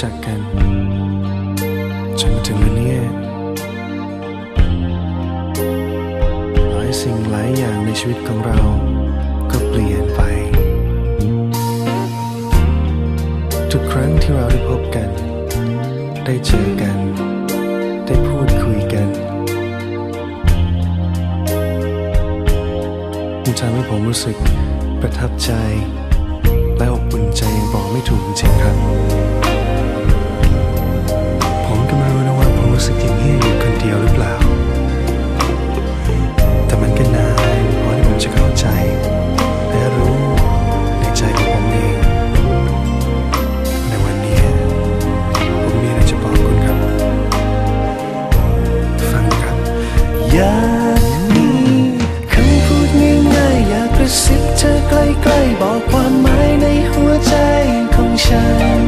จักกันจนถึงวันนี้หลายสิ่งหลายอย่างในชีวิตของเรา ก็เปลี่ยนไป ทุกครั้งที่เราได้พบกัน ได้เจอกัน ได้พูดคุยกันมันทำให้ผมรู้สึกประทับใจ และอบอุ่นใจอย่างบอกไม่ถูกจริงครับ เธอใกล้ๆบอกความหมายในหัวใจของฉัน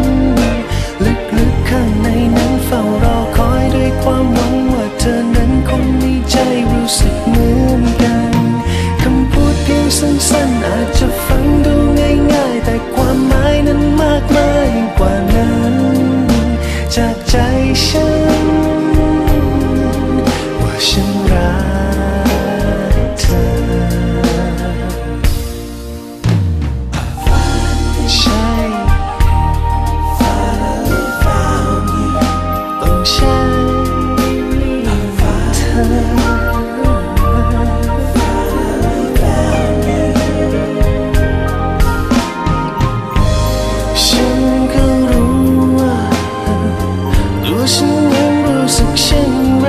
นั้นรู้สึกเช่นไร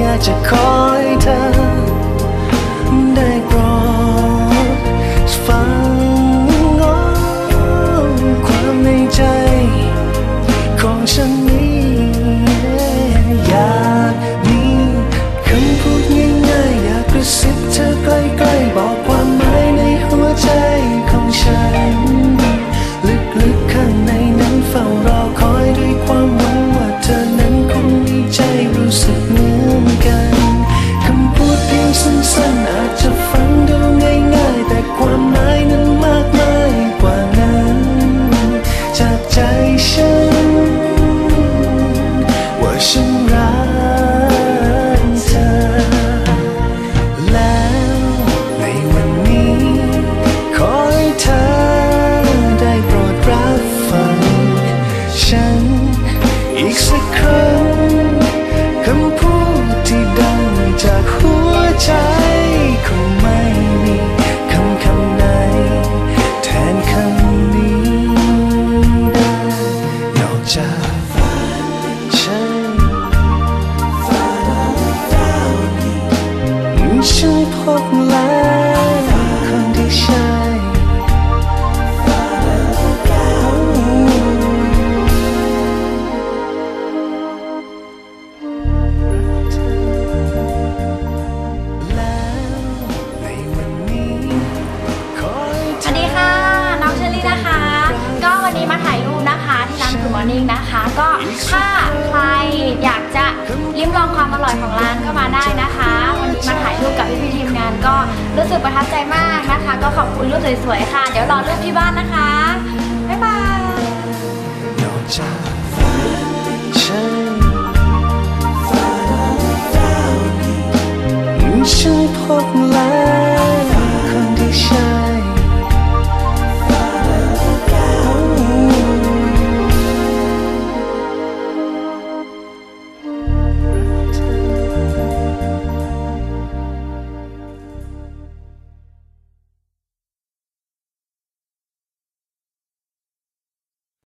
อยากจะขอให้เธอ ฉัน ว่าฉันรักเธอ แล้วในวันนี้ ขอให้เธอได้โปรดรับฟัง ฉันอีกสักครั้ง บแล้วคนที่ใช่สวัสดีค่ะ น้องเชอรี่นะคะ ก็วันนี้มาถ่ายรูปนะคะที่ร้านคือมอร์นิ่งนะคะ ก็ถ้าใครอยากจะลิ้มลองความอร่อยของร้านก็มาได้นะคะ มาถ่ายรูปกับพี่พีทีมงานก็รู้สึกประทับใจมากนะคะ ก็ขอบคุณรูปสวยๆค่ะ เดี๋ยวรอรูปที่บ้านนะคะ